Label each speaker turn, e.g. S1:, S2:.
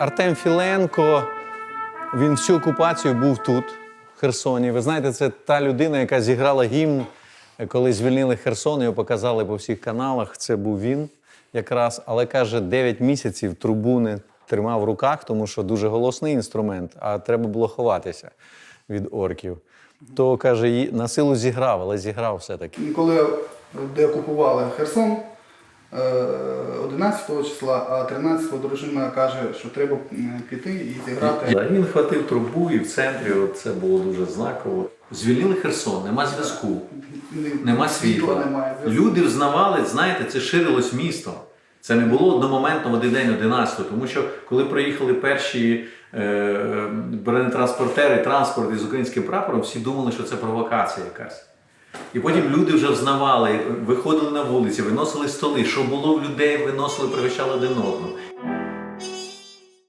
S1: Артем Філенко, він всю окупацію був тут, в Херсоні. Ви знаєте, це та людина, яка зіграла гімн, коли звільнили Херсон, його показали по всіх каналах. Це був він якраз. Але каже, 9 місяців трубу не тримав в руках, тому що дуже голосний інструмент, а треба було ховатися від орків. То каже, «ї- на силу зіграв, але зіграв все-таки.
S2: Коли деокупували Херсон е, 11 числа, а 13 дружина каже, що треба піти і зіграти.
S1: Да, Він хватив трубу і в центрі от це було дуже знаково. Звільнили Херсон, нема зв'язку, нема світла. Люди взнавали, знаєте, це ширилось місто. Це не було одномоментно в один день 11 тому що коли приїхали перші е, бронетранспортери, транспорт із українським прапором, всі думали, що це провокація якась. І потім люди вже взнавали, виходили на вулиці, виносили столи, що було в людей, виносили, пригощали один одного.